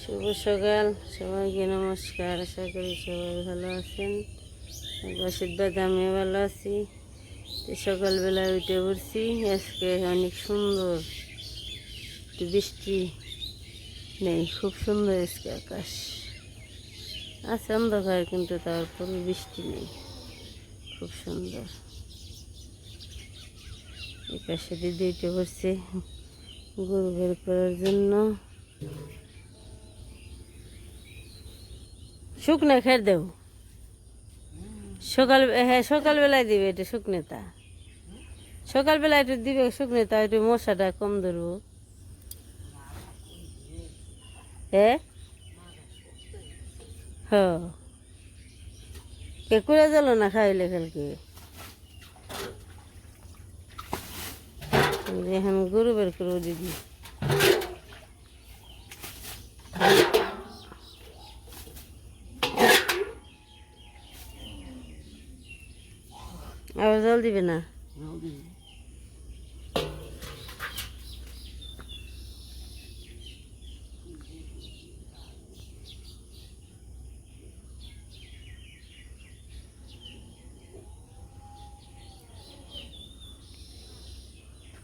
শুভ সকাল, সবাইকে নমস্কার, আশা করি সবাই ভালো আছেন। আশীর্বাদ আমি ভালো আছি। সকালবেলা উঠে পড়ছি, আজকে অনেক সুন্দর। বৃষ্টি নেই, খুব সুন্দর আজকে আকাশ। আছে অন্ধকার, কিন্তু তারপরে বৃষ্টি নেই। খুব সুন্দর। এই পাশে দিদি উঠে পড়ছে, গরু বের করার জন্য। শুকনো খের দেও সকাল হ্যাঁ সকালবেলায় দিবে এটা শুকনেতা সকালবেলা একটু দিবে শুকনেতা একটু মশাটা কম ধরবো। হ্যাঁ হ। কে না খাইলে কালকে? এখন গরু বের করব দিদি আবার জল দিবে না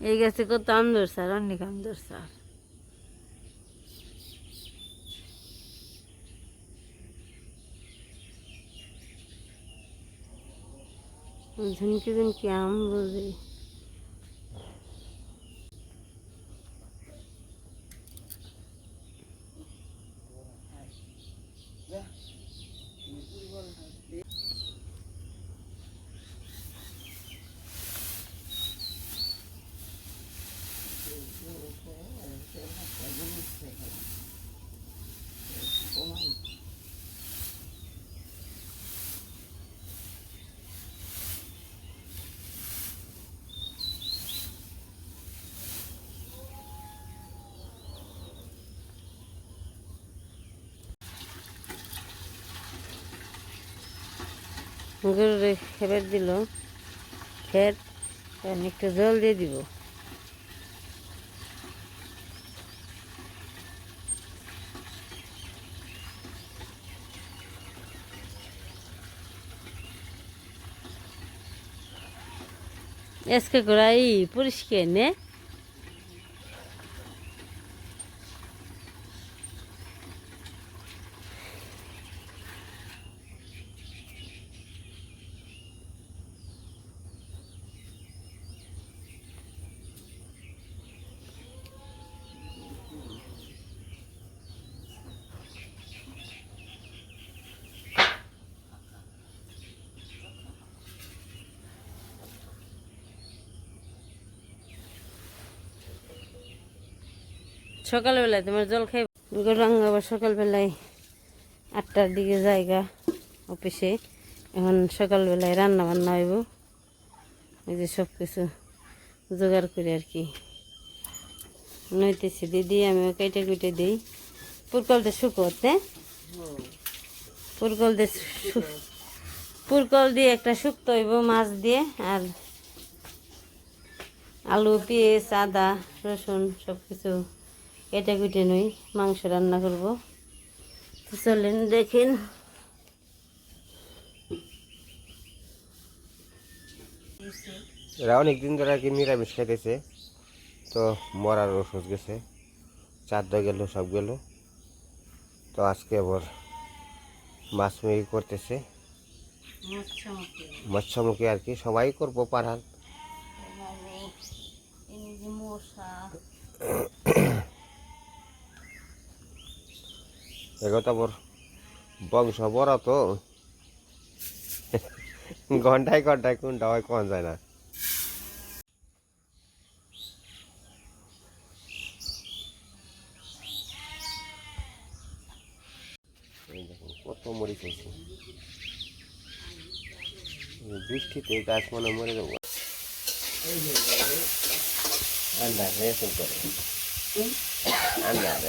এই গাছে কত আম ধরছে আর অনেক আম ধরছে আর। झुनकी झुमकी आम बोल रही গরুরে খেবার দিল। খের এখন একটু জল দিয়ে দিব। আজকে করাই পরিষ্কার নে? সকালবেলায় তোমার জল খাই গরুরাং আবার সকালবেলায় আটটার দিকে জায়গা, অফিসে। এখন সকালবেলায় রান্না বান্না হইব। ওই যে সব কিছু জোগাড় করে আর কি। নইতেছি দিদি, আমিও কেটে কুটে দিই। পুরকল দিয়ে শুকোতে পুরকল দিয়ে পুরকল দিয়ে একটা শুক্তো হইব, মাছ দিয়ে, আর আলু, পেঁয়াজ, আদা, রসুন সব কিছু কেটে কুটে নই মাংস রান্না করব। তো চলেন দেখেন। এরা অনেক দিন ধরে আর কি নিরামিষ খাইতেছে। তো মরার ওষুধ গেছে চারদ গেল সব গেল। তো আজকে আবার মাছ মুরগি করতেছে। মৎস্যমুখী। আর কি সবাই করব মশা। এগো তো বংশ বড় তো ঘন্টায় ঘন্টায় কোনটা হয় কোন যায় না কত মরিচ হয়েছে বৃষ্টিতে গাছ মনে মরে যাব আন্দাজ এরকম করে আন্দাজ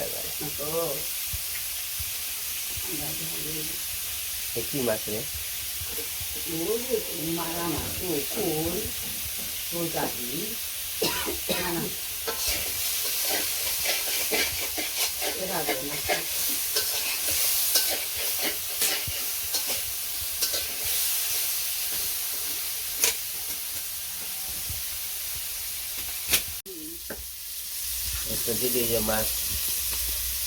এ কি মাছ রে লাগে না একটা দিদি যে মাছ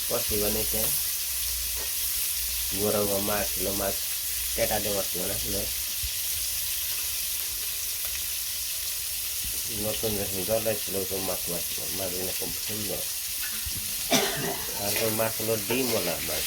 কষি বানিয়েছে গরম মাছ ছিল, মাছ কেটা দেওয়ার ছিল না, ছিল। নতুন যখন জল ছিল তো মাছ মাছ ছিল মাছগুলো খুব সুন্দর তারপর মাছ হলো ডিম বলা মাছ।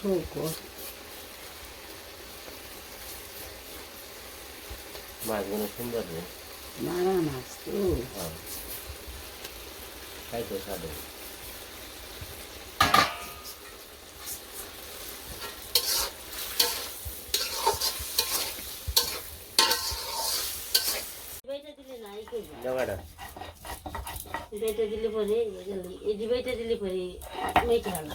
শুকর মাছগুলো সুন্দর রে মারা মাছ তো খাইতে সাদে দিলে পরে এই ডিবাইটা দিলে পরে মেটে হলো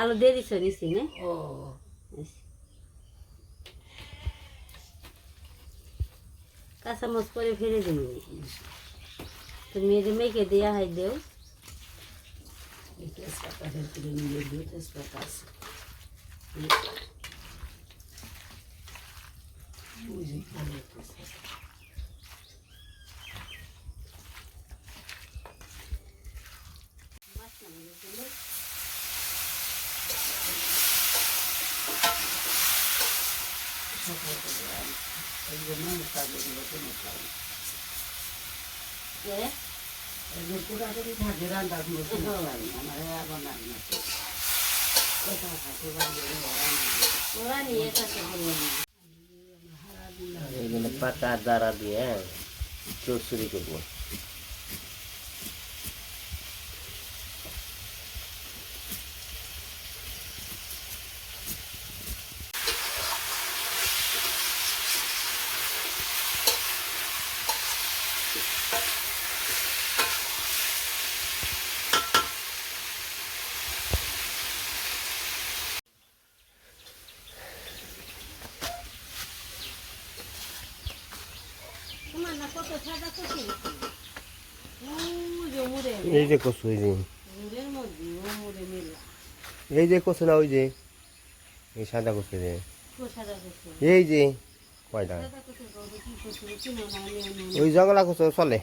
আলু দিয়ে দিছ নিছি না? ও। কাঁচামচ করে ফেলে দিবি তুমি এটা মেখে দেওয়া হয় দেও। তেজপাতা নিয়ে আছে তেজপাতা এই জন্য কাজগুলো কোনো খাই হ্যাঁ এগুলো পুরাতনই থাকে রান্নাগুলো কোনো খাই আমার এখন আর না তো কোথাও থাকে বাইরে রান্না ওরা নিয়ে থাকে বললাম এইগুলো পাতা দ্বারা দিয়ে চুরচুরি করব। এই যে কচু, এই যে। এই যে কচু না, ওই যে, এই সাদা কচু যে। এই যে, কয়টা? ওই জঙ্গলা কচু, চলে।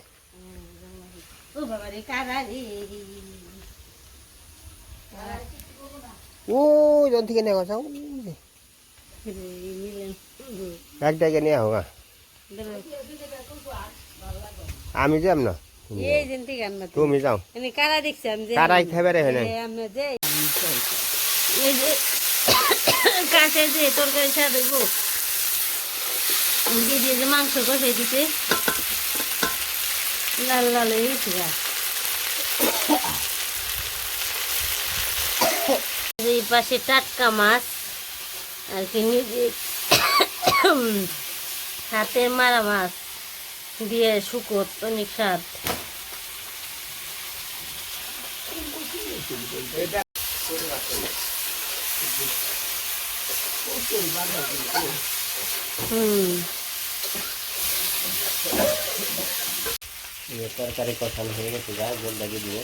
ও জন থেকে নেওয়া যাও। এক জায়গায় নেওয়া হোক আমি যাম না। এই দিন থেকে আমরা তুমি যাও। আমি কারা দেখছি? আমি যে কারাই খাইবারে হয় না আমরা যে এই যে কাছে যে তরকারি চা দেবো। দিয়ে দিয়ে যে মাংস কষে দিতে। লাল লাল এই পাশে টাটকা মাছ। আর কি নিজে হাতের মারা মাছ। দিয়ে শুকর অনেক স্বাদ তরকারি কষানো হয়ে গেছে যা জল লাগিয়ে দিব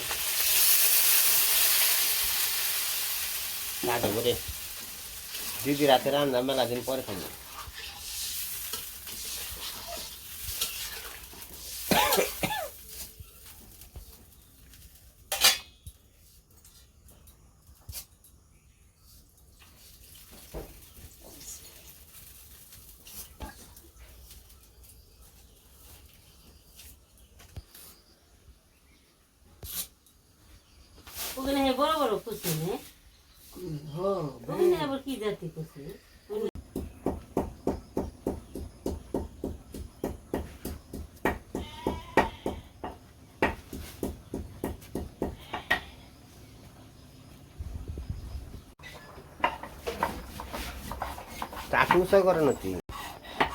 কাটে বলে দিদি রাতে রান্না মেলা দিন পরে খাব। কুচি নে। হো ওখানে আবার কি জাতি কুচি চাকু উঁচা করে নাকি?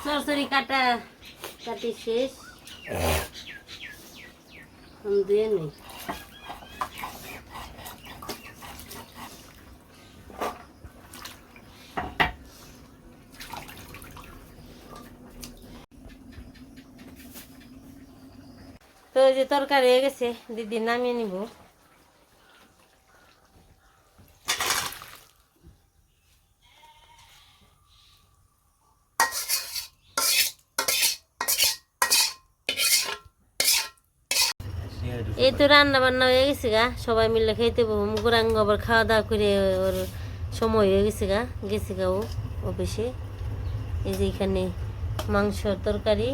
সরসরি কাটা কাটি শেষ। দিয়ে নেই তো যে তরকারি হয়ে গেছে, দিদি নামিয়ে নিব। এই তো রান্না বান্না হয়ে গেছে গা, সবাই মিলে খেতে বহু গোরাঙ্গ আবার খাওয়া দাওয়া করে ওর সময় হয়ে গেছে গা গেছে গা ও অফিসে। এই যে এখানে মাংসর তরকারি।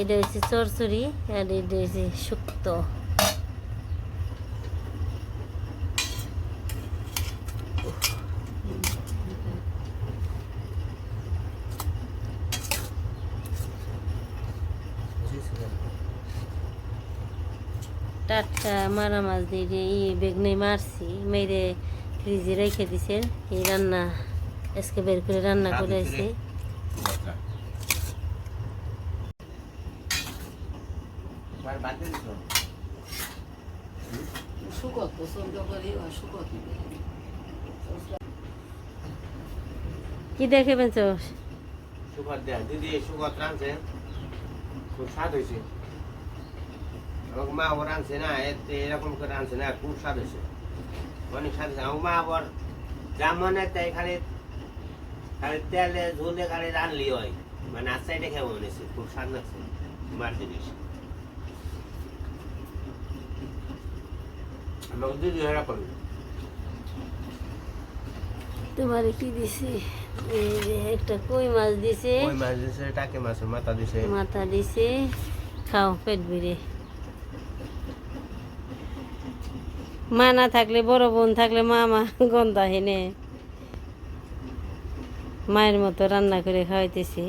এটা হচ্ছে চরচড়ি আর এটা হচ্ছে শুক্তো। টাটকা মারা মাছ দিয়ে ই বেগনে মারছি মেরে ফ্রিজে রেখে দিছে। এই রান্না আজকে বের করে রান্না করে পছন্দ করি কি দেখে পেছ সুপার দেয়া দিদি সুগত রাঁধছে। খুব স্বাদ হয়েছে। আমার মা আবার রাঁধছে না এতে এরকম করে রাঁধছে না খুব স্বাদ হয়েছে। অনেক স্বাদ হয়েছে। আমার মা আবার যা মনে তাই খালি খালি তেলে ঝোলে খালি রানলি হয়। মানে আচ্ছা এটা খেয়ে মনে খুব স্বাদ লাগছে। মার জিনিস দিদি হেরা করবে। তোমার কি দিছে? একটা কই মাছ দিছে? ওই মাছ দিছে? টাকে মাছের মাথা দিছে। মাথা দিছে। খাও পেট ভিড়ে মা না থাকলে বড় বোন থাকলে মা মা গন্ধা হেনে মায়ের মতো রান্না করে খাওয়াইতেছি।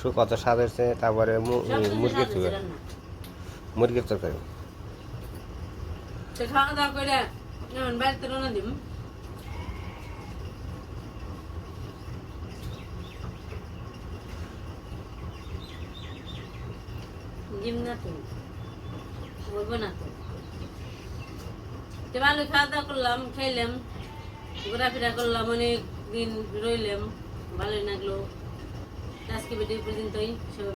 সুকত স্বাদ হয়েছে, তারপরে মুরগির চুড়ে মুরগির তরকারি। খাওয়া দাওয়া করে না বলব না ভালো খাওয়া দাওয়া করলাম, খাইলাম, ঘোরাফেরা করলাম অনেক দিন রইলাম, ভালোই লাগল। আজকে ভিডিও পর্যন্তই।